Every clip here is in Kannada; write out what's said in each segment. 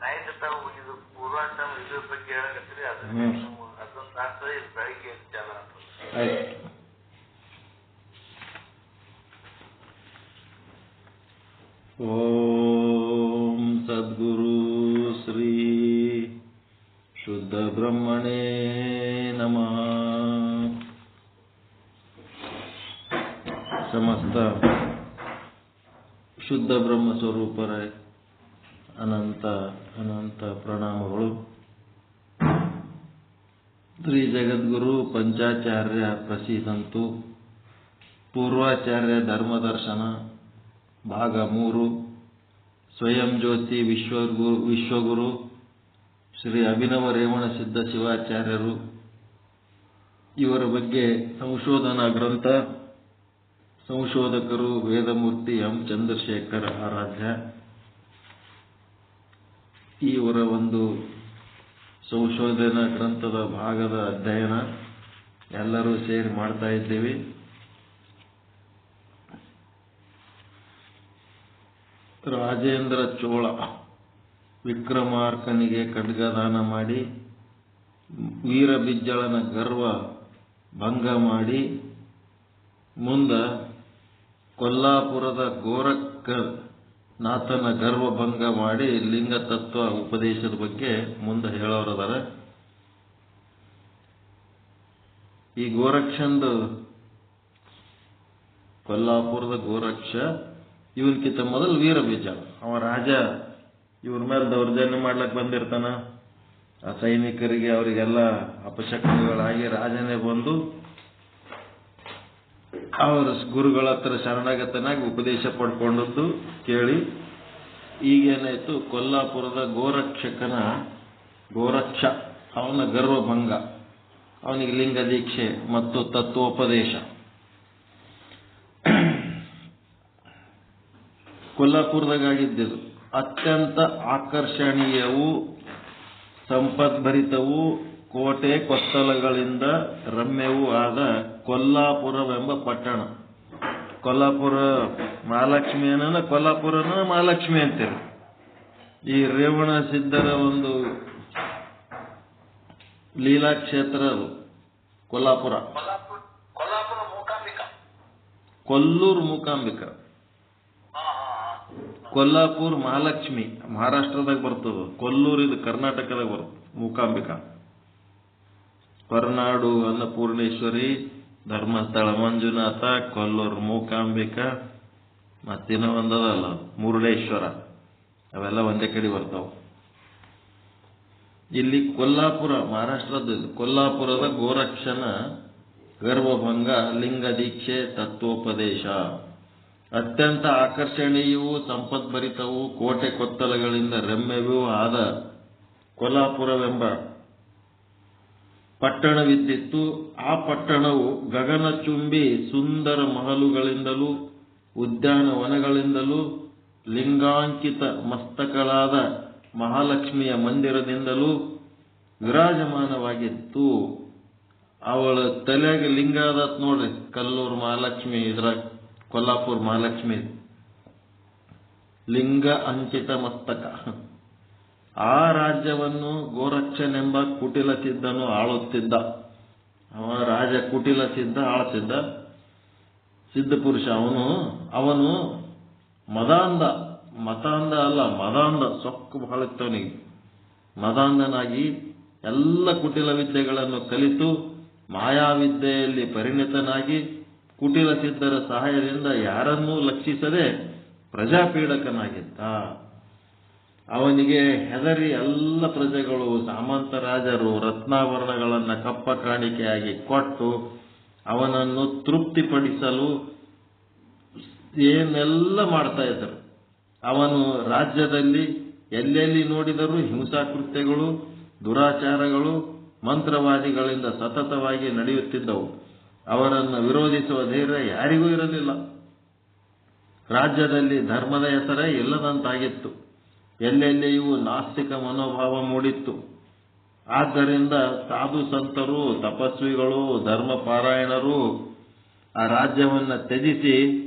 ನೈಟ್ ತಾವು ಇದು ಪೂರ್ವಾಂತ ಇದ್ರ ಬಗ್ಗೆ ಹೇಳಕತ್ತೀರಿ? ಅದನ್ನ ಹ್ಮ್. ಅದೊಂದು ಆಗ್ತದೆ ಇದು ಬೆಳಿಗ್ಗೆ ಚಾಲ ಆಗ್ತದೆ ಆಯ್ತು. ಓಂ ಸದ್ಗುರು ಶ್ರೀ ಶುದ್ಧ ಬ್ರಹ್ಮಣೇ ನಮಃ. ಸಮಸ್ತ ಶುದ್ಧ ಬ್ರಹ್ಮ ಸ್ವರೂಪರ ಅನಂತ ಅನಂತ ಪ್ರಣಾಮಗಳು. ಶ್ರೀ ಜಗದ್ಗುರು ಪಂಚಾಚಾರ್ಯ ಪ್ರಸಿದ್ಧಂತು. ಪೂರ್ವಾಚಾರ್ಯ ಧರ್ಮದರ್ಶನ, ಭಾಗ ಮೂರು. ಸ್ವಯಂ ಜ್ಯೋತಿ ವಿಶ್ವಗುರು ವಿಶ್ವಗುರು, ಶ್ರೀ ಅಭಿನವ ರೇವಣ ಸಿದ್ಧ ಶಿವಾಚಾರ್ಯರು. ಇವರ ಬಗ್ಗೆ ಸಂಶೋಧನಾ ಗ್ರಂಥ. ಸಂಶೋಧಕರು ವೇದಮೂರ್ತಿ ಎಂ ಚಂದ್ರಶೇಖರ್ ಆರಾಧ್ಯ. ಇವರ ಒಂದು ಸಂಶೋಧನಾ ಗ್ರಂಥದ ಭಾಗದ ಅಧ್ಯಯನ ಎಲ್ಲರೂ ಸೇರಿ ಮಾಡ್ತಾ ಇದ್ದೀವಿ. ರಾಜೇಂದ್ರ ಚೋಳ ವಿಕ್ರಮಾರ್ಕನಿಗೆ ಖಡ್ಗದಾನ ಮಾಡಿ, ವೀರಬಿಜ್ಜಳನ ಗರ್ವ ಭಂಗ ಮಾಡಿ, ಮುಂದ ಕೊಲ್ಲಾಪುರದ ಗೋರಕ್ಕ ನಾಥನ ಗರ್ವಭಂಗ ಮಾಡಿ ಲಿಂಗ ತತ್ವ ಉಪದೇಶದ ಬಗ್ಗೆ ಮುಂದೆ ಹೇಳೋರದಾರ ಈ ಗೋರಕ್ಷಂದು ಕೊಲ್ಲಾಪುರದ ಗೋರಕ್ಷ, ಇವನ್ಕಿಂತ ಮೊದಲು ವೀರಬೀಜ. ಅವ ರಾಜ, ಇವ್ರ ಮೇಲೆ ದೌರ್ಜನ್ಯ ಮಾಡ್ಲಕ್ ಬಂದಿರ್ತಾನ. ಆ ಸೈನಿಕರಿಗೆ ಅವರಿಗೆಲ್ಲ ಅಪಶಕ್ತಿಗಳಾಗಿ ರಾಜನೇ ಬಂದು ಅವರ ಗುರುಗಳ ಹತ್ರ ಶರಣಾಗತನಾಗಿ ಉಪದೇಶ ಪಡ್ಕೊಂಡದ್ದು ಕೇಳಿ. ಈಗೇನಾಯ್ತು ಕೊಲ್ಲಾಪುರದ ಗೋರಕ್ಷಕನ ಗೋರಕ್ಷ, ಅವನ ಗರ್ವಭಂಗ, ಅವನಿಗೆ ಲಿಂಗ ದೀಕ್ಷೆ ಮತ್ತು ತತ್ವೋಪದೇಶ. ಕೊಲ್ಲಾಪುರದಾಗಿದ್ದಿದ್ದು ಅತ್ಯಂತ ಆಕರ್ಷಣೀಯವು, ಸಂಪದ್ಭರಿತವು, ಕೋಟೆ ಕೊತ್ತಲಗಳಿಂದ ರಮ್ಯವೂ ಆದ ಕೊಲ್ಲಾಪುರವೆಂಬ ಪಟ್ಟಣ. ಕೊಲ್ಲಾಪುರ ಮಹಾಲಕ್ಷ್ಮಿ ಅನ್ನೋನ ಕೊಲ್ಲಾಪುರನ ಮಹಾಲಕ್ಷ್ಮಿ ಅಂತೀರಿ. ಈ ರೇವಣ ಸಿದ್ಧರ ಒಂದು ಲೀಲಾ ಕ್ಷೇತ್ರ ಅದು ಕೊಲ್ಲಾಪುರ. ಕೊಲ್ಲೂರು ಮೂಕಾಂಬಿಕ. ಕೊಲ್ಲಾಪುರ್ ಮಹಾಲಕ್ಷ್ಮಿ ಮಹಾರಾಷ್ಟ್ರದಾಗ ಬರ್ತದ. ಕೊಲ್ಲೂರು ಇದು ಕರ್ನಾಟಕದಾಗ ಬರ್ತದೆ ಮೂಕಾಂಬಿಕ. ಹೊರನಾಡು ಅನ್ನಪೂರ್ಣೇಶ್ವರಿ ಧರ್ಮಸ್ಥಳ ಮಂಜುನಾಥ, ಕೊಲ್ಲೂರು ಮೂಕಾಂಬಿಕ, ಮತ್ತಿನ್ನ ಒಂದದಲ್ಲ, ಮುರುಡೇಶ್ವರ ಅವೆಲ್ಲ ಒಂದೇ ಕಡೆ ಬರ್ತಾವ ಇಲ್ಲಿ ಕೊಲ್ಲಾಪುರ ಮಹಾರಾಷ್ಟ್ರದ. ಕೊಲ್ಲಾಪುರದ ಗೋರಕ್ಷಣ ಗರ್ಭಭಂಗ ಲಿಂಗ ದೀಕ್ಷೆ, ತತ್ವೋಪದೇಶ ಅತ್ಯಂತ ಆಕರ್ಷಣೀಯವು ಸಂಪದ್ಭರಿತವೂ ಕೋಟೆ ಕೊತ್ತಲಗಳಿಂದ ರಮ್ಯವೂ ಆದ ಕೊಲ್ಲಾಪುರವೆಂಬ ಪಟ್ಟಣವಿದ್ದಿತ್ತು ಆ ಪಟ್ಟಣವು ಗಗನಚುಂಬಿ ಸುಂದರ ಮಹಲುಗಳಿಂದಲೂ ಉದ್ಯಾನವನಗಳಿಂದಲೂ ಲಿಂಗಾಂಕಿತ ಮಸ್ತಕಳಾದ ಮಹಾಲಕ್ಷ್ಮಿಯ ಮಂದಿರದಿಂದಲೂ ವಿರಾಜಮಾನವಾಗಿತ್ತು. ಅವಳ ತಲೆಗೆ ಲಿಂಗ ಆದತ್ ನೋಡ್ರಿ, ಕಲ್ಲೂರು ಮಹಾಲಕ್ಷ್ಮಿ, ಇದ್ರ ಕೊಲ್ಲಾಪುರ ಮಹಾಲಕ್ಷ್ಮಿ. ಲಿಂಗ ಅಂಕಿತ ಮಸ್ತಕ. ಆ ರಾಜ್ಯವನ್ನು ಗೋರಕ್ಷನೆಂಬ ಕುಟಿಲ ಸಿದ್ಧನು ಆಳುತ್ತಿದ್ದ. ಅವ ರಾಜ ಕುಟಿಲ ಸಿದ್ಧ ಆಳ್ತಿದ್ದ ಸಿದ್ಧ ಪುರುಷ ಅವನು ಅವನು ಮದಾಂಧ, ಮತಾಂಧ ಅಲ್ಲ, ಮದಾಂಧ, ಸೊಕ್ಕು ಬಹಳ ಇತ್ತವನಿಗೆ ಮದಾಂಧನಾಗಿ ಎಲ್ಲ ಕುಟಿಲ ವಿದ್ಯೆಗಳನ್ನು ಕಲಿತು ಮಾಯಾವಿದ್ಯೆಯಲ್ಲಿ ಪರಿಣಿತನಾಗಿ ಕುಟಿಲ ಸಿದ್ಧರ ಸಹಾಯದಿಂದ ಯಾರನ್ನೂ ಲಕ್ಷಿಸದೆ ಪ್ರಜಾಪೀಡಕನಾಗಿದ್ದ. ಅವನಿಗೆ ಹೆದರಿ ಎಲ್ಲ ಪ್ರಜೆಗಳು, ಸಾಮಂತ ರಾಜರು, ರತ್ನಾಭರಣಗಳನ್ನ ಕಪ್ಪ ಕಾಣಿಕೆಯಾಗಿ ಕೊಟ್ಟು ಅವನನ್ನು ತೃಪ್ತಿಪಡಿಸಲು ಏನೆಲ್ಲ ಮಾಡ್ತಾ ಇದ್ದರು. ಅವನು ರಾಜ್ಯದಲ್ಲಿ ಎಲ್ಲೆಲ್ಲಿ ನೋಡಿದರೂ ಹಿಂಸಾಕೃತ್ಯಗಳು, ದುರಾಚಾರಗಳು, ಮಂತ್ರವಾದಿಗಳಿಂದ ಸತತವಾಗಿ ನಡೆಯುತ್ತಿದ್ದವು. ಅವರನ್ನು ವಿರೋಧಿಸುವ ಧೈರ್ಯ ಯಾರಿಗೂ ಇರಲಿಲ್ಲ. ರಾಜ್ಯದಲ್ಲಿ ಧರ್ಮದ ಹೆಸರೇ ಇಲ್ಲದಂತಾಗಿತ್ತು. ಎಲ್ಲೆಲ್ಲಿಯೂ ನಾಸ್ತಿಕ ಮನೋಭಾವ ಮೂಡಿತ್ತು. ಆದ್ದರಿಂದ ಸಾಧು ಸಂತರು, ತಪಸ್ವಿಗಳು, ಧರ್ಮಪಾರಾಯಣರು ಆ ರಾಜ್ಯವನ್ನು ತ್ಯಜಿಸಿ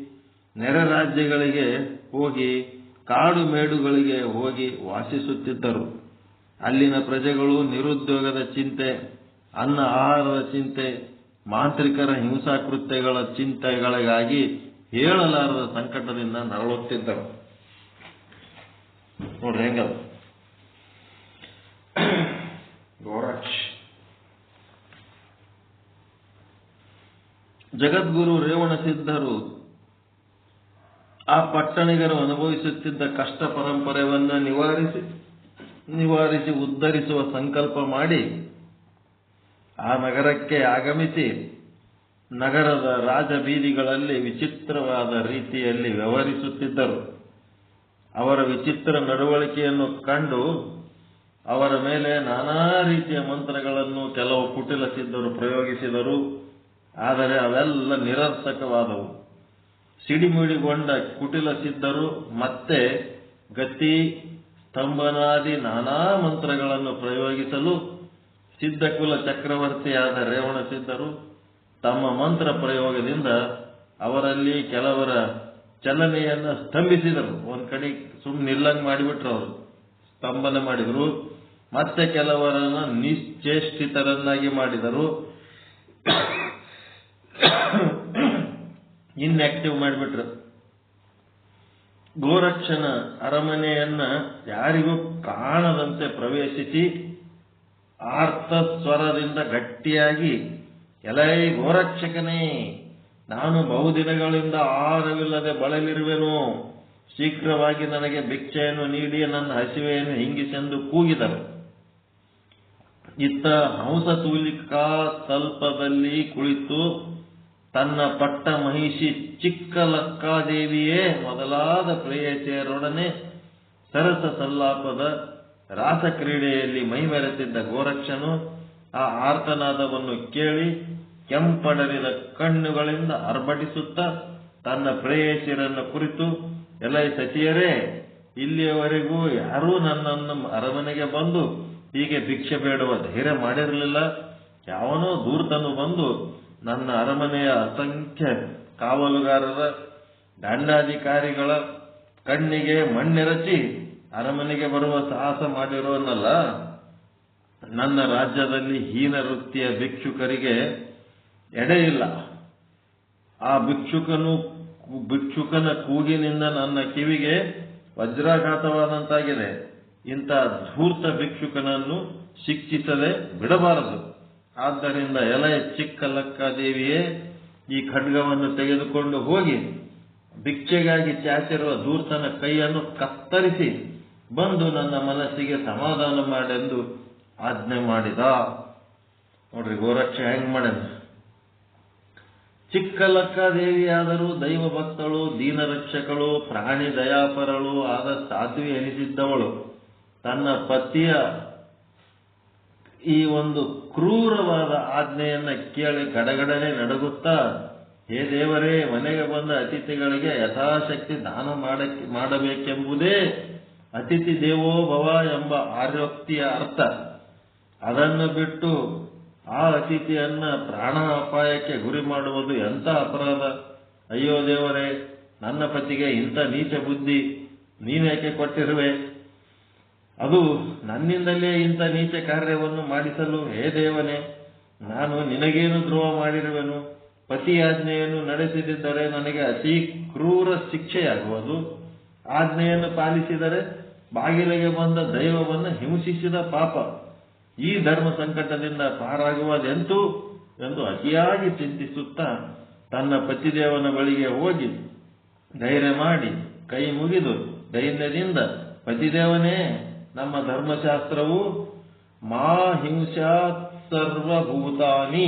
ನೆರೆ ರಾಜ್ಯಗಳಿಗೆ ಹೋಗಿ ಕಾಡು ಮೇಡುಗಳಿಗೆ ಹೋಗಿ ವಾಸಿಸುತ್ತಿದ್ದರು. ಅಲ್ಲಿನ ಪ್ರಜೆಗಳು ನಿರುದ್ಯೋಗದ ಚಿಂತೆ, ಅನ್ನ ಆಹಾರದ ಚಿಂತೆ, ಮಾಂತ್ರಿಕರ ಹಿಂಸಾಕೃತ್ಯಗಳ ಚಿಂತೆಗಳಿಗಾಗಿ ಹೇಳಲಾರದ ಸಂಕಟದಿಂದ ನರಳುತ್ತಿದ್ದರು. ನೋಡ್ರಿ ಹೆಂಗದ ಗೋರಕ್ಷ್ ಜಗದ್ಗುರು ರೇವಣ ಸಿದ್ಧರು ಆ ಪಟ್ಟಣಿಗರು ಅನುಭವಿಸುತ್ತಿದ್ದ ಕಷ್ಟ ಪರಂಪರೆಯನ್ನು ನಿವಾರಿಸಿ ನಿವಾರಿಸಿ ಉದ್ಧರಿಸುವ ಸಂಕಲ್ಪ ಮಾಡಿ ಆ ನಗರಕ್ಕೆ ಆಗಮಿಸಿ ನಗರದ ರಾಜಬೀದಿಗಳಲ್ಲಿ ವಿಚಿತ್ರವಾದ ರೀತಿಯಲ್ಲಿ ವ್ಯವಹರಿಸುತ್ತಿದ್ದರು. ಅವರ ವಿಚಿತ್ರ ನಡವಳಿಕೆಯನ್ನು ಕಂಡು ಅವರ ಮೇಲೆ ನಾನಾ ರೀತಿಯ ಮಂತ್ರಗಳನ್ನು ಕೆಲವು ಕುಟಿಲ ಸಿದ್ಧರು ಪ್ರಯೋಗಿಸಿದರು. ಆದರೆ ಅವೆಲ್ಲ ನಿರರ್ಥಕವಾದವು. ಸಿಡಿಮಿಡಿಗೊಂಡ ಕುಟಿಲ ಸಿದ್ಧರು ಮತ್ತೆ ಗತಿ, ಸ್ತಂಭನಾದಿ ನಾನಾ ಮಂತ್ರಗಳನ್ನು ಪ್ರಯೋಗಿಸಲು ಸಿದ್ಧಕುಲ ಚಕ್ರವರ್ತಿಯಾದ ರೇವಣ ಸಿದ್ಧರು ತಮ್ಮ ಮಂತ್ರ ಪ್ರಯೋಗದಿಂದ ಅವರಲ್ಲಿ ಕೆಲವರ ಚಲನೆಯನ್ನ ಸ್ತಂಭಿಸಿದರು. ಒಂದ್ ಕಡೆ ಸುಮ್ಮನೆ ನಿಲ್ಲಂಗ್ ಮಾಡಿಬಿಟ್ರು ಅವರು. ಸ್ತಂಭನ ಮಾಡಿದ್ರು. ಮತ್ತೆ ಕೆಲವರನ್ನ ನಿಶ್ಚೇಷ್ಟಿತರನ್ನಾಗಿ ಮಾಡಿದರು. ಇನ್ಆಕ್ಟಿವ್ ಮಾಡಿಬಿಟ್ರು. ಗೋರಕ್ಷನ ಅರಮನೆಯನ್ನ ಯಾರಿಗೂ ಕಾಣದಂತೆ ಪ್ರವೇಶಿಸಿ ಆರ್ತ ಸ್ವರದಿಂದ ಗಟ್ಟಿಯಾಗಿ, ಎಲೈ ಗೋರಕ್ಷಕನೇ ನಾನು ಬಹುದಿನಗಳಿಂದ ಆಹಾರವಿಲ್ಲದೆ ಬಳಲಿರುವೆನು. ಶೀಘ್ರವಾಗಿ ನನಗೆ ಭಿಕ್ಷೆಯನ್ನು ನೀಡಿ ನನ್ನ ಹಸಿವೆಯನ್ನು ಹಿಂಗಿಸೆಂದು ಕೂಗಿದರು. ಇತ್ತ ಹಂಸತೂಲಿಕ ತಲ್ಪದಲ್ಲಿ ಕುಳಿತು ತನ್ನ ಪಟ್ಟ ಮಹಿಷಿ ಚಿಕ್ಕ ಲಕ್ಕಾದೇವಿಯೇ ಮೊದಲಾದ ಪ್ರೇಯಸಿಯರೊಡನೆ ಸರಸ ಸಲ್ಲಾಪದ ರಾಸಕ್ರೀಡೆಯಲ್ಲಿ ಮೈಮೆರೆತಿದ್ದ ಗೋರಕ್ಷನು ಆ ಆರ್ತನಾದವನ್ನು ಕೇಳಿ ಕೆಂಪಡರಿದ ಕಣ್ಣುಗಳಿಂದ ಅರ್ಭಟಿಸುತ್ತ ತನ್ನ ಪ್ರೇಯಸಿರನ್ನು ಕುರಿತು, ಎಲೈ ಸಚಿಯರೇ, ಇಲ್ಲಿಯವರೆಗೂ ಯಾರೂ ನನ್ನನ್ನು ಅರಮನೆಗೆ ಬಂದು ಹೀಗೆ ಭಿಕ್ಷೆ ಬೇಡುವ ಧೈರ್ಯ ಮಾಡಿರಲಿಲ್ಲ. ಯಾವನೋ ದೂರ್ತನು ಬಂದು ನನ್ನ ಅರಮನೆಯ ಅಸಂಖ್ಯ ಕಾವಲುಗಾರರ, ದಂಡಾಧಿಕಾರಿಗಳ ಕಣ್ಣಿಗೆ ಮಣ್ಣೆರಚಿ ಅರಮನೆಗೆ ಬರುವ ಸಾಹಸ ಮಾಡಿರೋನಲ್ಲ. ನನ್ನ ರಾಜ್ಯದಲ್ಲಿ ಹೀನ ವೃತ್ತಿಯ ಭಿಕ್ಷುಕರಿಗೆ ಎಡೆ ಇಲ್ಲ. ಆ ಭಿಕ್ಷುಕನು, ಭಿಕ್ಷುಕನ ಕೂಗಿನಿಂದ ನನ್ನ ಕಿವಿಗೆ ವಜ್ರಾಘಾತವಾದಂತಾಗಿದೆ. ಇಂಥ ಧೂರ್ತ ಭಿಕ್ಷುಕನನ್ನು ಶಿಕ್ಷಿಸದೆ ಬಿಡಬಾರದು. ಆದ್ದರಿಂದ ಎಲೆ ಚಿಕ್ಕ ಲಕ್ಕಾದೇವಿಯೇ, ಈ ಖಡ್ಗವನ್ನು ತೆಗೆದುಕೊಂಡು ಹೋಗಿ ಭಿಕ್ಷೆಗಾಗಿ ಚಾಚಿರುವ ಧೂರ್ತನ ಕೈಯನ್ನು ಕತ್ತರಿಸಿ ಬಂದು ನನ್ನ ಮನಸ್ಸಿಗೆ ಸಮಾಧಾನ ಮಾಡೆಂದು ಆಜ್ಞೆ ಮಾಡಿದ. ನೋಡ್ರಿ ಗೋರಕ್ಷೆ ಹೆಂಗ್ ಮಾಡ್ಯಾನ ಚಿಕ್ಕ ಲಕ್ಕಾದೇವಿಯಾದರೂ ದೈವ ಭಕ್ತಳು ದೀನರಕ್ಷಕಳು, ಪ್ರಾಣಿ ದಯಾಪರಳು ಆದ ಸಾಧ್ವಿ ಎನಿಸಿದ್ದವಳು. ತನ್ನ ಪತಿಯ ಈ ಒಂದು ಕ್ರೂರವಾದ ಆಜ್ಞೆಯನ್ನ ಕೇಳಿ ಗಡಗಡನೆ ನಡುಗುತ್ತಾ, ಹೇ ದೇವರೇ, ಮನೆಗೆ ಬಂದ ಅತಿಥಿಗಳಿಗೆ ಯಥಾಶಕ್ತಿ ದಾನ ಮಾಡಕ್ಕೆ, ಮಾಡಬೇಕೆಂಬುದೇ ಅತಿಥಿ ದೇವೋ ಭವ ಎಂಬ ಆರ್ಯೋಕ್ತಿಯ ಅರ್ಥ. ಅದನ್ನು ಬಿಟ್ಟು ಆ ಅತಿಥಿಯನ್ನ ಪ್ರಾಣ ಅಪಾಯಕ್ಕೆ ಗುರಿ ಮಾಡುವುದು ಎಂಥ ಅಪರಾಧ? ಅಯ್ಯೋ ದೇವರೇ, ನನ್ನ ಪತಿಗೆ ಇಂಥ ನೀಚ ಬುದ್ಧಿ ನೀನೇಕೆ ಕೊಟ್ಟಿರುವೆ? ಅದು ನನ್ನಿಂದಲೇ ಇಂಥ ನೀಚ ಕಾರ್ಯವನ್ನು ಮಾಡಿಸಲು ಹೇ ದೇವನೇ, ನಾನು ನಿನಗೇನು ದ್ರೋಹ ಮಾಡಿರುವೆನು? ಪತಿ ಆಜ್ಞೆಯನ್ನು ನಡೆಸದಿದ್ದರೆ ನನಗೆ ಅತಿ ಕ್ರೂರ ಶಿಕ್ಷೆಯಾಗುವುದು. ಆಜ್ಞೆಯನ್ನು ಪಾಲಿಸಿದರೆ ಬಾಗಿಲಿಗೆ ಬಂದ ದೈವವನ್ನು ಹಿಂಸಿಸಿದ ಪಾಪ. ಈ ಧರ್ಮ ಸಂಕಟದಿಂದ ಪಾರಾಗುವುದೆಂತೂ ಎಂದು ಅತಿಯಾಗಿ ಚಿಂತಿಸುತ್ತಾ ತನ್ನ ಪತಿದೇವನ ಬಳಿಗೆ ಹೋಗಿ ಧೈರ್ಯ ಮಾಡಿ ಕೈ ಮುಗಿದು ಧೈರ್ಯದಿಂದ, ಪತಿದೇವನೇ, ನಮ್ಮ ಧರ್ಮಶಾಸ್ತ್ರವು ಮಾ ಹಿಂಸಾತ್ ಸರ್ವಭೂತಾನಿ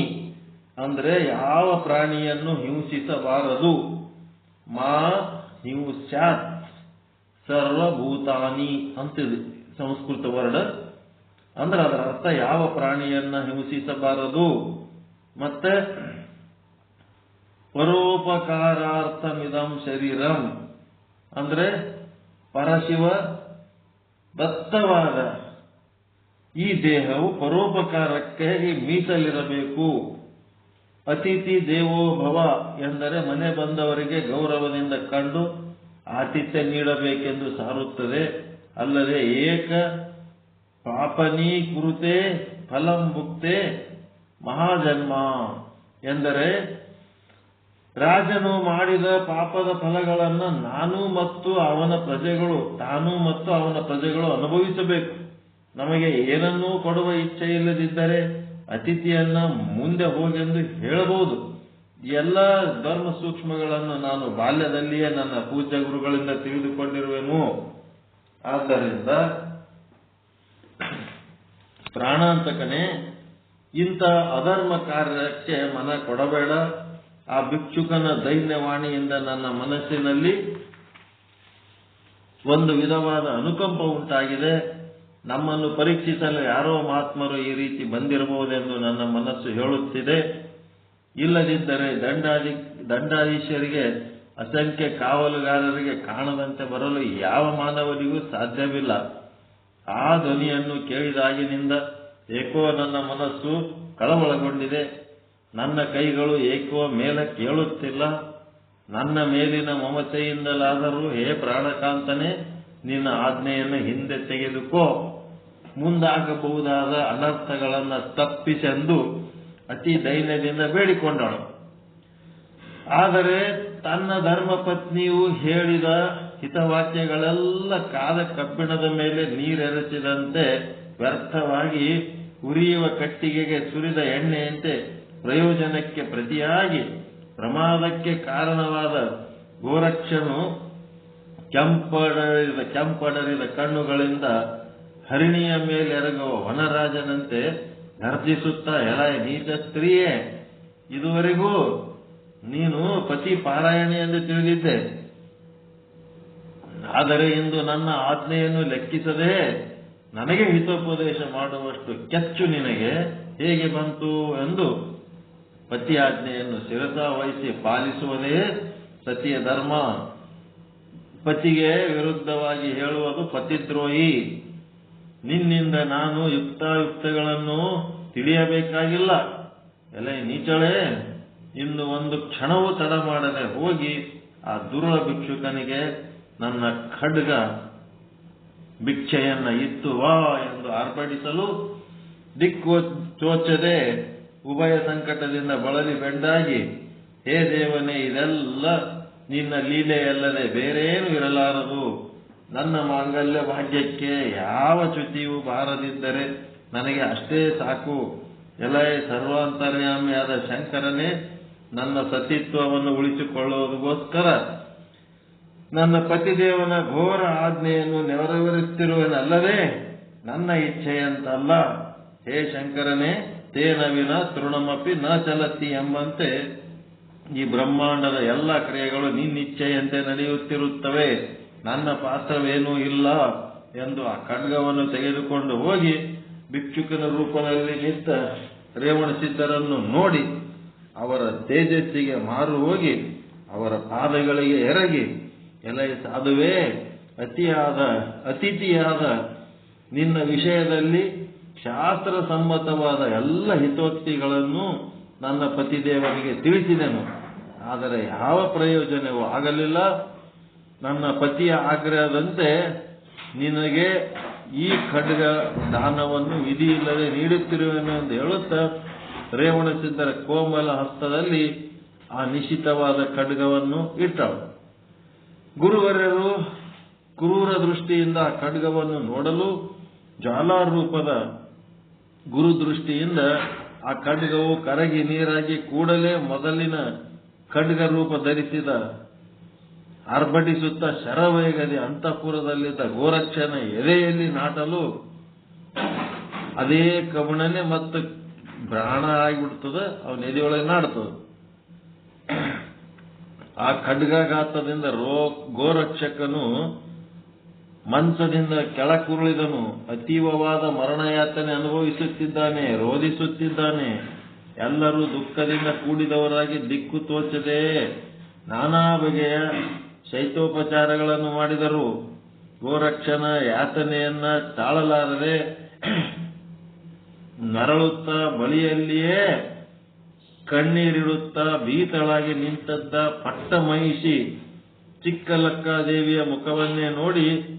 ಅಂದ್ರೆ ಯಾವ ಪ್ರಾಣಿಯನ್ನು ಹಿಂಸಿಸಬಾರದು? ಮಾ ಹಿಂಸಾತ್ ಸರ್ವಭೂತಾನಿ ಅಂತಿದೆ ಸಂಸ್ಕೃತ ವರ್ಡ್. ಅಂದ್ರೆ ಅದರ ಅರ್ಥ ಯಾವ ಪ್ರಾಣಿಯನ್ನ ಹಿಂಸಿಸಬಾರದು? ಮತ್ತೆ ಪರೋಪಕಾರಾರ್ಥಮಿದಂ ಶರೀರಂ. ಅಂದ್ರೆ ಪರಶಿವ ದತ್ತವಾದ ಈ ದೇಹವು ಪರೋಪಕಾರಕ್ಕೆ ಮೀಸಲಿರಬೇಕು. ಅತಿಥಿ ದೇವೋಭವ ಎಂದರೆ ಮನೆ ಬಂದವರಿಗೆ ಗೌರವದಿಂದ ಕಂಡು ಆತಿಥ್ಯ ನೀಡಬೇಕೆಂದು ಸಾರುತ್ತದೆ. ಅಲ್ಲದೆ ಏಕ ಪಾಪನೀ ಕುರುತೆ ಫಲಂ ಮಹಾಜನ್ಮ ಎಂದರೆ ರಾಜನು ಮಾಡಿದ ಪಾಪದ ಫಲಗಳನ್ನು ನಾನು ಮತ್ತು ಅವನ ಪ್ರಜೆಗಳು, ತಾನು ಮತ್ತು ಅವನ ಪ್ರಜೆಗಳು ಅನುಭವಿಸಬೇಕು. ನಮಗೆ ಏನನ್ನೂ ಕೊಡುವ ಇಚ್ಛೆ ಇಲ್ಲದಿದ್ದರೆ ಅತಿಥಿಯನ್ನ ಮುಂದೆ ಹೋಗೆಂದು ಹೇಳಬಹುದು. ಎಲ್ಲ ಧರ್ಮ ಸೂಕ್ಷ್ಮಗಳನ್ನು ನಾನು ಬಾಲ್ಯದಲ್ಲಿಯೇ ನನ್ನ ಪೂಜ್ಯ ಗುರುಗಳಿಂದ ತಿಳಿದುಕೊಂಡಿರುವೆನು. ಆದ್ದರಿಂದ ಪ್ರಾಣಾಂತಕನೇ ಇಂಥ ಅಧರ್ಮ ಕಾರ್ಯಕ್ಕೆ ಮನ ಕೊಡಬೇಡ. ಆ ಭಿಕ್ಷುಕನ ದೈನ್ಯವಾಣಿಯಿಂದ ನನ್ನ ಮನಸ್ಸಿನಲ್ಲಿ ಒಂದು ವಿಧವಾದ ಅನುಕಂಪ ಉಂಟಾಗಿದೆ. ನಮ್ಮನ್ನು ಪರೀಕ್ಷಿಸಲು ಯಾರೋ ಮಹಾತ್ಮರು ಈ ರೀತಿ ಬಂದಿರಬಹುದೆಂದು ನನ್ನ ಮನಸ್ಸು ಹೇಳುತ್ತಿದೆ. ಇಲ್ಲದಿದ್ದರೆ ದಂಡಾಧಿ, ದಂಡಾಧೀಶರಿಗೆ, ಅಸಂಖ್ಯ ಕಾವಲುಗಾರರಿಗೆ ಕಾಣದಂತೆ ಬರಲು ಯಾವ ಮಾನವನಿಗೂ ಸಾಧ್ಯವಿಲ್ಲ. ಆ ಧ್ವನಿಯನ್ನು ಕೇಳಿದಾಗಿನಿಂದ ಏಕೋ ನನ್ನ ಮನಸ್ಸು ಕಳವಳಗೊಂಡಿದೆ. ನನ್ನ ಕೈಗಳು ಏಕೋ ಮೇಲೆ ಕೇಳುತ್ತಿಲ್ಲ. ನನ್ನ ಮೇಲಿನ ಮಮತೆಯಿಂದಲಾದರೂ, ಹೇ ಪ್ರಾಣಕಾಂತನೇ, ನಿನ್ನ ಆಜ್ಞೆಯನ್ನು ಹಿಂದೆ ತೆಗೆದುಕೋ. ಮುಂದಾಗಬಹುದಾದ ಅನರ್ಥಗಳನ್ನು ತಪ್ಪಿಸೆಂದು ಅತಿ ದೈನ್ಯದಿಂದ ಬೇಡಿಕೊಂಡಳು. ಆದರೆ ತನ್ನ ಧರ್ಮಪತ್ನಿಯು ಹೇಳಿದ ಹಿತವಾಕ್ಯಗಳೆಲ್ಲ ಕಾದ ಕಬ್ಬಿಣದ ಮೇಲೆ ನೀರೆರಚಿದಂತೆ ವ್ಯರ್ಥವಾಗಿ ಉರಿಯುವ ಕಟ್ಟಿಗೆಗೆ ಸುರಿದ ಎಣ್ಣೆಯಂತೆ ಪ್ರಯೋಜನಕ್ಕೆ ಪ್ರತಿಯಾಗಿ ಪ್ರಮಾದಕ್ಕೆ ಕಾರಣವಾದ ಗೋರಕ್ಷನು ಕೆಂಪಡರಿದ ಕೆಂಪಡರಿದ ಕಣ್ಣುಗಳಿಂದ ಹರಿಣಿಯ ಮೇಲೆರಗುವ ವನರಾಜನಂತೆ ಗರ್ಜಿಸುತ್ತಾ ಎಲ ನೀಚ ಸ್ತ್ರೀಯೇ ಇದುವರೆಗೂ ನೀನು ಪತಿ ಪಾರಾಯಣಿ ಎಂದು ತಿಳಿದಿದ್ದೆ. ಆದರೆ ಇಂದು ನನ್ನ ಆಜ್ಞೆಯನ್ನು ಲೆಕ್ಕಿಸದೆ ನನಗೆ ಹಿತೋಪದೇಶ ಮಾಡುವಷ್ಟು ಕೆಚ್ಚು ನಿನಗೆ ಹೇಗೆ ಬಂತು ಎಂದು ಪತಿ ಆಜ್ಞೆಯನ್ನು ಶಿರಸ ವಹಿಸಿ ಪಾಲಿಸುವುದೇ ಸತಿಯ ಧರ್ಮ. ಪತಿಗೆ ವಿರುದ್ಧವಾಗಿ ಹೇಳುವುದು ಪತಿದ್ರೋಹಿ. ನಿನ್ನಿಂದ ನಾನು ಯುಕ್ತಾಯುಕ್ತಗಳನ್ನು ತಿಳಿಯಬೇಕಾಗಿಲ್ಲ. ಎಲೆ ನೀಚಳೆ ಇನ್ನು ಒಂದು ಕ್ಷಣವೂ ತಡ ಮಾಡದೆ ಹೋಗಿ ಆ ದುರ್ಲ ಭಿಕ್ಷುಕನಿಗೆ ನನ್ನ ಖಡ್ಗ ಭಿಕ್ಷೆಯನ್ನ ಇತ್ತು ವಾ ಎಂದು ಆರ್ಭಟಿಸಲು ದಿಕ್ಕು ಚೋಚದೆ ಉಭಯ ಸಂಕಟದಿಂದ ಬಳಲಿ ಬೆಂಡಾಗಿ, ಹೇ ದೇವನೇ, ಇದೆಲ್ಲ ನಿನ್ನ ಲೀಲೆಯಲ್ಲದೆ ಬೇರೇನು ಇರಲಾರದು. ನನ್ನ ಮಾಂಗಲ್ಯ ಭಾಗ್ಯಕ್ಕೆ ಯಾವ ಚ್ಯುತಿಯೂ ಬಾರದಿದ್ದರೆ ನನಗೆ ಅಷ್ಟೇ ಸಾಕು. ಎಲೈ ಸರ್ವಾಂತರ್ಯಾಮಿಯಾದ ಶಂಕರನೇ, ನನ್ನ ಸತಿತ್ವವನ್ನು ಉಳಿಸಿಕೊಳ್ಳುವುದಕ್ಕೋಸ್ಕರ ನನ್ನ ಪತಿದೇವನ ಘೋರ ಆಜ್ಞೆಯನ್ನು ನೆರವೇರಿಸುತ್ತಿರುವನಲ್ಲದೆ ನನ್ನ ಇಚ್ಛೆಯಂತಲ್ಲ ಹೇ ಶಂಕರನೇ ತೇನವಿನ ತೃಣಮಪಿ ನ ಚಲತಿ ಎಂಬಂತೆ ಈ ಬ್ರಹ್ಮಾಂಡದ ಎಲ್ಲ ಕ್ರಿಯೆಗಳು ನಿನ್ನಿಚ್ಛೆಯಂತೆ ನಡೆಯುತ್ತಿರುತ್ತವೆ. ನನ್ನ ಪಾತ್ರವೇನೂ ಇಲ್ಲ ಎಂದು ಆ ಖಡ್ಗವನ್ನು ತೆಗೆದುಕೊಂಡು ಹೋಗಿ ಭಿಕ್ಷುಕನ ರೂಪದಲ್ಲಿ ನಿಂತ ರೇವಣ ಸಿದ್ಧರನ್ನು ನೋಡಿ ಅವರ ತೇಜಸ್ಸಿಗೆ ಮಾರು ಹೋಗಿ ಅವರ ಪಾದಗಳಿಗೆ ಎರಗಿ ಎಲೆ ಅದುವೇ ಅತಿಯಾದ, ಅತಿಥಿಯಾದ ನಿನ್ನ ವಿಷಯದಲ್ಲಿ ಶಾಸ್ತ್ರ ಸಮ್ಮತವಾದ ಎಲ್ಲ ಹಿತೋಕ್ತಿಗಳನ್ನು ನನ್ನ ಪತಿದೇವನಿಗೆ ತಿಳಿಸಿದೆನು. ಆದರೆ ಯಾವ ಪ್ರಯೋಜನವೂ ಆಗಲಿಲ್ಲ. ನನ್ನ ಪತಿಯ ಆಗ್ರಹದಂತೆ ನಿನಗೆ ಈ ಖಡ್ಗ ದಾನವನ್ನು ವಿಧಿ ಇಲ್ಲದೆ ನೀಡುತ್ತಿರುವೆನು ಎಂದು ಹೇಳುತ್ತಾ ರೇವಣಸಿದ್ದರ ಕೋಮಲ ಹಸ್ತದಲ್ಲಿ ಆ ನಿಶ್ಚಿತವಾದ ಖಡ್ಗವನ್ನು ಇಟ್ಟಳು. ಗುರುವರ್ಯರು ಕ್ರೂರ ದೃಷ್ಟಿಯಿಂದ ಖಡ್ಗವನ್ನು ನೋಡಲು ಜ್ವಾಲಾರೂಪದ ಗುರು ದೃಷ್ಟಿಯಿಂದ ಆ ಖಡ್ಗವು ಕರಗಿ ನೀರಾಗಿ ಕೂಡಲೇ ಮೊದಲಿನ ಖಡ್ಗ ರೂಪ ಧರಿಸಿದ ಅರ್ಭಟಿಸುತ್ತ ಶರವೇಗದಿ ಅಂತಃಪುರದಲ್ಲಿದ್ದ ಗೋರಕ್ಷನ ಎದೆಯಲ್ಲಿ ನಾಟಲು ಅದೇ ಕವಣನೆ ಮತ್ತು ಬ್ರಾಣ ಆಗಿಬಿಡ್ತದೆ ಅವನ ಎದೆಯೊಳಗೆ ನಾಡ್ತದೆ. ಆ ಖಡ್ಗಾಘಾತದಿಂದ ರೋ ಗೋರಕ್ಷಕನು ಮಂಚದಿಂದ ಕೆಳಕುರುಳಿದನು. ಅತೀವವಾದ ಮರಣಯಾತನೆ ಅನುಭವಿಸುತ್ತಿದ್ದಾನೆ, ರೋಧಿಸುತ್ತಿದ್ದಾನೆ. ಎಲ್ಲರೂ ದುಃಖದಿಂದ ಕೂಡಿದವರಾಗಿ ದಿಕ್ಕು ತೋಚದೆ ನಾನಾ ಬಗೆಯ ಶೈತೋಪಚಾರಗಳನ್ನು ಮಾಡಿದರು. ಗೋರಕ್ಷನ ಯಾತನೆಯನ್ನ ತಾಳಲಾರದೆ ನರಳುತ್ತ ಬಳಿಯಲ್ಲಿಯೇ ಕಣ್ಣೀರಿಡುತ್ತಾ ಭೀತಳಾಗಿ ನಿಂತದ್ದ ಪಟ್ಟ ಮಹಿಷಿ ಚಿಕ್ಕಲಕ್ಕಾದೇವಿಯ ಮುಖವನ್ನೇ ನೋಡಿ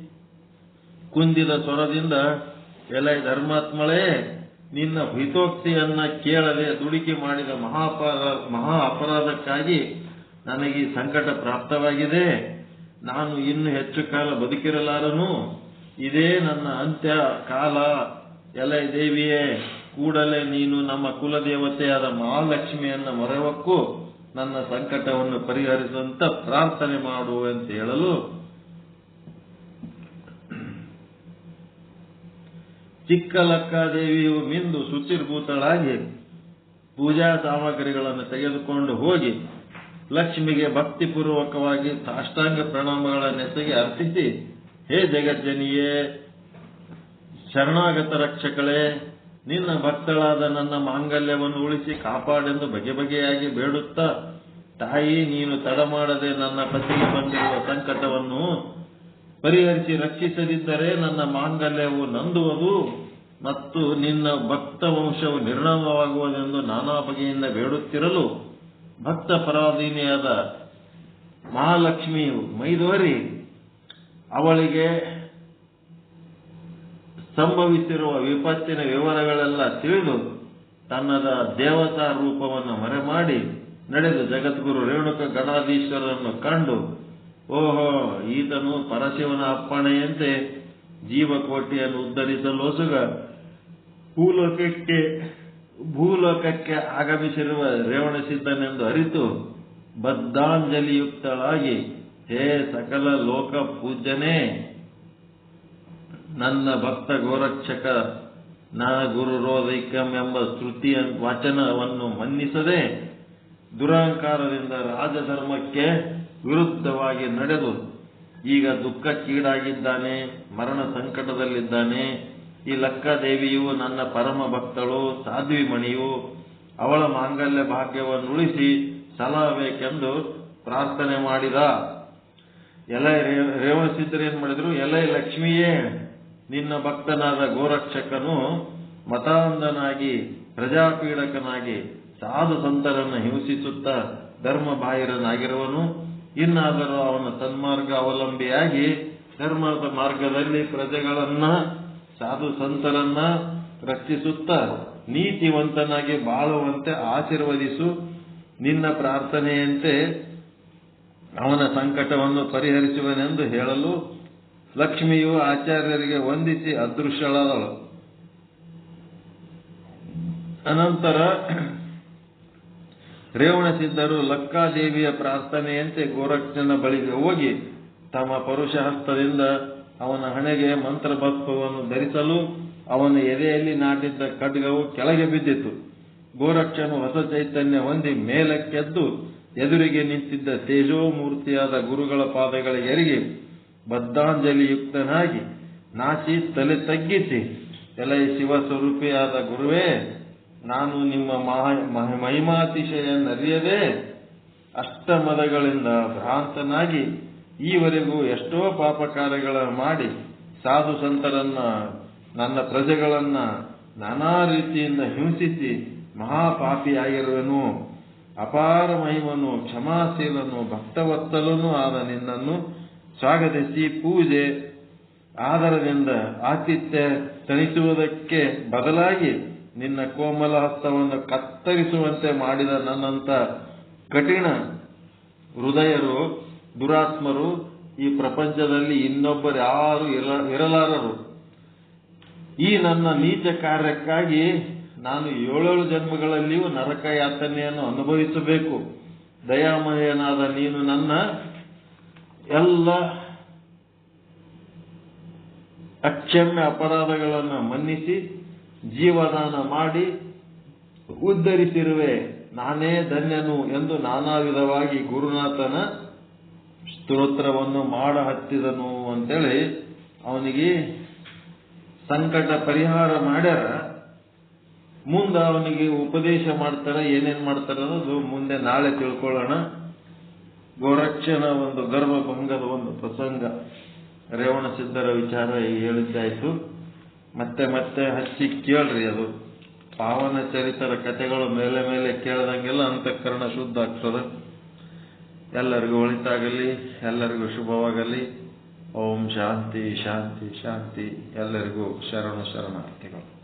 ಕುಂದಿದ ಸ್ವರದಿಂದ, ಎಲೈ ಧರ್ಮಾತ್ಮಳೇ, ನಿನ್ನ ಹಿತೋಕ್ತಿಯನ್ನ ಕೇಳದೆ ದುಡುಕಿ ಮಾಡಿದ ಮಹಾಪರ ಮಹಾ ಅಪರಾಧಕ್ಕಾಗಿ ನನಗೆ ಸಂಕಟ ಪ್ರಾಪ್ತವಾಗಿದೆ. ನಾನು ಇನ್ನು ಹೆಚ್ಚು ಕಾಲ ಬದುಕಿರಲಾರನು. ಇದೇ ನನ್ನ ಅಂತ್ಯ ಕಾಲ. ಎಲೈ ದೇವಿಯೇ ಕೂಡಲೇ ನೀನು ನಮ್ಮ ಕುಲದೇವತೆಯಾದ ಮಹಾಲಕ್ಷ್ಮಿಯನ್ನ ಮೊರೆವಕ್ಕು ನನ್ನ ಸಂಕಟವನ್ನು ಪರಿಹರಿಸುವಂತ ಪ್ರಾರ್ಥನೆ ಮಾಡು ಅಂತ ಹೇಳಲು ಚಿಕ್ಕಲಕ್ಕಾದೇವಿಯು ಮಿಂದು ಶುಚಿರ್ಭೂತಳಾಗಿ ಪೂಜಾ ಸಾಮಗ್ರಿಗಳನ್ನು ತೆಗೆದುಕೊಂಡು ಹೋಗಿ ಲಕ್ಷ್ಮಿಗೆ ಭಕ್ತಿಪೂರ್ವಕವಾಗಿ ಸಾಷ್ಟಾಂಗ ಪ್ರಣಾಮಗಳನ್ನೆಸಗಿ ಅರ್ಪಿಸಿ, ಹೇ ಜಗಜ್ಜನಿಯೇ, ಶರಣಾಗತ ರಕ್ಷಕಳೇ ನಿನ್ನ ಭಕ್ತಳಾದ ನನ್ನ ಮಾಂಗಲ್ಯವನ್ನು ಉಳಿಸಿ ಕಾಪಾಡೆಂದು ಬಗೆ ಬಗೆಯಾಗಿ ಬೇಡುತ್ತಾ, ತಾಯಿ, ನೀನು ತಡ ಮಾಡದೆ ನನ್ನ ಪತಿಗೆ ಬಂದಿರುವ ಸಂಕಟವನ್ನು ಪರಿಹರಿಸಿ ರಕ್ಷಿಸದಿದ್ದರೆ ನನ್ನ ಮಾಂಗಲ್ಯವು ನಂದುವುದು ಮತ್ತು ನಿನ್ನ ಭಕ್ತ ವಂಶವು ನಿರ್ಣಾಮವಾಗುವುದೆಂದು ನಾನಾ ಬಗೆಯಿಂದ ಬೇಡುತ್ತಿರಲು ಭಕ್ತ ಪರಾಧೀನಿಯಾದ ಮಹಾಲಕ್ಷ್ಮಿಯು ಮೈದೋರಿ ಅವಳಿಗೆ ಸಂಭವಿಸಿರುವ ವಿಪತ್ತಿನ ವಿವರಗಳೆಲ್ಲ ತಿಳಿದು ತನ್ನದ ದೇವತಾ ರೂಪವನ್ನು ಮರೆಮಾಡಿ ನಡೆದು ಜಗದ್ಗುರು ರೇಣುಕ ಗಣಾಧೀಶ್ವರನ್ನು ಕಂಡು, ಓಹೋ, ಈತನು ಪರಶಿವನ ಅಪ್ಪಣೆಯಂತೆ ಜೀವಕೋಟಿಯನ್ನು ಉದ್ಧರಿಸಲು ಹೊಸುಗ ಭೂಲೋಕಕ್ಕೆ ಭೂಲೋಕಕ್ಕೆ ಆಗಮಿಸಿರುವ ರೇವಣಸಿದ್ಧನೆಂದು ಅರಿತು ಬದ್ಧಾಂಜಲಿಯುಕ್ತಳಾಗಿ, ಹೇ ಸಕಲ ಲೋಕ ಪೂಜ್ಯನೇ ನನ್ನ ಭಕ್ತ ಗೋರಕ್ಷಕ, ನಾ ಗುರು ರೋಧೈಕಂ ಎಂಬ ಶ್ರುತಿಯ ವಚನವನ್ನು ಮನ್ನಿಸದೆ ದುರಹಂಕಾರದಿಂದ ರಾಜಧರ್ಮಕ್ಕೆ ವಿರುದ್ಧವಾಗಿ ನಡೆದು ಈಗ ದುಃಖಕ್ಕೀಡಾಗಿದ್ದಾನೆ, ಮರಣ ಸಂಕಟದಲ್ಲಿದ್ದಾನೆ. ಈ ಲಕ್ಕಾದೇವಿಯು ನನ್ನ ಪರಮ ಭಕ್ತಳು ಸಾಧ್ವಿ ಮಣಿಯು ಅವಳ ಮಾಂಗಲ್ಯ ಭಾಗ್ಯವನ್ನು ಉಳಿಸಿ ಸಲಹಬೇಕೆಂದು ಪ್ರಾರ್ಥನೆ ಮಾಡಿದ. ಎಲೆ ರೇವಣಸಿದ್ಧರು ಏನ್ ಮಾಡಿದ್ರು, ಎಲೆ ಲಕ್ಷ್ಮಿಯೇ ನಿನ್ನ ಭಕ್ತನಾದ ಗೋರಕ್ಷಕನು ಮತಾಂಧನಾಗಿ, ಪ್ರಜಾಪೀಡಕನಾಗಿ, ಸಾಧು ಸಂತರನ್ನು ಹಿಂಸಿಸುತ್ತಾ ಧರ್ಮ ಬಾಹಿರನಾಗಿರುವನು ಇನ್ನಾದರೂ ಅವನ ಸನ್ಮಾರ್ಗ ಅವಲಂಬಿಯಾಗಿ ಧರ್ಮದ ಮಾರ್ಗದಲ್ಲಿ ಪ್ರಜೆಗಳನ್ನ, ಸಾಧು ಸಂತರನ್ನ ರಕ್ಷಿಸುತ್ತಾ ನೀತಿವಂತನಾಗಿ ಬಾಳುವಂತೆ ಆಶೀರ್ವದಿಸು. ನಿನ್ನ ಪ್ರಾರ್ಥನೆಯಂತೆ ಅವನ ಸಂಕಟವನ್ನು ಪರಿಹರಿಸುವನೆಂದು ಹೇಳಲು ಲಕ್ಷ್ಮಿಯು ಆಚಾರ್ಯರಿಗೆ ವಂದಿಸಿ ಅದೃಶ್ಯಳಾದಳು ಅನಂತರ ರೇವಣಸಿದ್ಧರು ಲಕ್ಕಾದೇವಿಯ ಪ್ರಾರ್ಥನೆಯಂತೆ ಗೋರಕ್ಷನ ಬಳಿಗೆ ಹೋಗಿ ತಮ್ಮ ಪರುಷ ಹಸ್ತದಿಂದ ಅವನ ಹಣೆಗೆ ಮಂತ್ರಭತ್ವವನ್ನು ಧರಿಸಲು ಅವನ ಎದೆಯಲ್ಲಿ ನಾಟಿದ್ದ ಖಡ್ಗವು ಕೆಳಗೆ ಬಿದ್ದಿತು. ಗೋರಕ್ಷನು ಹೊಸ ಚೈತನ್ಯ ಹೊಂದಿ ಮೇಲಕ್ಕೆದ್ದು ಎದುರಿಗೆ ನಿಂತಿದ್ದ ತೇಜೋಮೂರ್ತಿಯಾದ ಗುರುಗಳ ಪಾದಗಳಿಗೆ ಎರಗಿ ಬದ್ಧಾಂಜಲಿಯುಕ್ತನಾಗಿ ನಾಚಿ ತಲೆ ತಗ್ಗಿಸಿ, ಎಲೈ ಶಿವ ಸ್ವರೂಪಿಯಾದ ಗುರುವೇ, ನಾನು ನಿಮ್ಮ ಮಹಾ- ನರಿಯದೆ ಅಷ್ಟಮದಗಳಿಂದ ಭ್ರಾಂತನಾಗಿ ಈವರೆಗೂ ಎಷ್ಟೋ ಪಾಪಕಾರ್ಯಗಳ ಮಾಡಿ ಸಾಧು ಸಂತರನ್ನ, ನನ್ನ ಪ್ರಜೆಗಳನ್ನ ನಾನಾ ರೀತಿಯಿಂದ ಹಿಂಸಿಸಿ ಮಹಾಪಾಪಿಯಾಗಿರುವೆನು ಅಪಾರ ಮಹಿಮನು, ಕ್ಷಮಾಶೀಲನು, ಭಕ್ತವತ್ತಲನೂ ಆದ ನಿನ್ನನ್ನು ಸ್ವಾಗತಿಸಿ ಪೂಜೆ ಆದರದಿಂದ ಆತಿಥ್ಯ ತಣಿಸುವುದಕ್ಕೆ ಬದಲಾಗಿ ನಿನ್ನ ಕೋಮಲ ಹಸ್ತವನ್ನು ಕತ್ತರಿಸುವಂತೆ ಮಾಡಿದ ನನ್ನಂತ ಕಠಿಣ ಹೃದಯರು, ದುರಾತ್ಮರು ಈ ಪ್ರಪಂಚದಲ್ಲಿ ಇನ್ನೊಬ್ಬರು ಯಾರು ಇರ- ಇರಲಾರರು. ಈ ನನ್ನ ನೀಚ ಕಾರ್ಯಕ್ಕಾಗಿ ನಾನು ಏಳೇಳು ಜನ್ಮಗಳಲ್ಲಿಯೂ ನರಕ ಯಾತನೆಯನ್ನು ಅನುಭವಿಸಬೇಕು. ದಯಾಮಯನಾದ ನೀನು ನನ್ನ ಎಲ್ಲ ಅಕ್ಷಮ್ಯ ಅಪರಾಧಗಳನ್ನು ಮನ್ನಿಸಿ ಜೀವದಾನ ಮಾಡಿ ಉದ್ಧರಿಸಿರುವೆ. ನಾನೇ ಧನ್ಯನು ಎಂದು ನಾನಾ ವಿಧವಾಗಿ ಗುರುನಾಥನ ಸ್ತೋತ್ರವನ್ನು ಮಾಡ ಹತ್ತಿದನು ಅಂತೇಳಿ ಅವನಿಗೆ ಸಂಕಟ ಪರಿಹಾರ ಮಾಡ್ಯಾರ. ಮುಂದೆ ಅವನಿಗೆ ಉಪದೇಶ ಮಾಡ್ತಾರ, ಏನೇನ್ ಮಾಡ್ತಾರ ಅನ್ನೋದು ಮುಂದೆ ನಾಳೆ ತಿಳ್ಕೊಳ್ಳೋಣ. ಗೋರಕ್ಷನ ಒಂದು ಗರ್ಭಭಂಗದ ಒಂದು ಪ್ರಸಂಗ. ರೇವಣ ಸಿದ್ಧರ ವಿಚಾರ ಇತ್ತು ಮತ್ತೆ ಮತ್ತೆ ಹಚ್ಚಿ ಕೇಳ್ರಿ ಅದು. ಪಾವನ ಚರಿತರ ಕಥೆಗಳು ಮೇಲೆ ಮೇಲೆ ಕೇಳ್ದಂಗೆಲ್ಲ ಅಂತಃಕರಣ ಶುದ್ಧ ಆಗ್ತದೆ. ಎಲ್ಲರಿಗೂ ಒಳಿತಾಗಲಿ, ಎಲ್ಲರಿಗೂ ಶುಭವಾಗಲಿ. ಓಂ ಶಾಂತಿ ಶಾಂತಿ ಶಾಂತಿ. ಎಲ್ಲರಿಗೂ ಶರಣ ಶರಣಾರ್ಥಿಗಳು.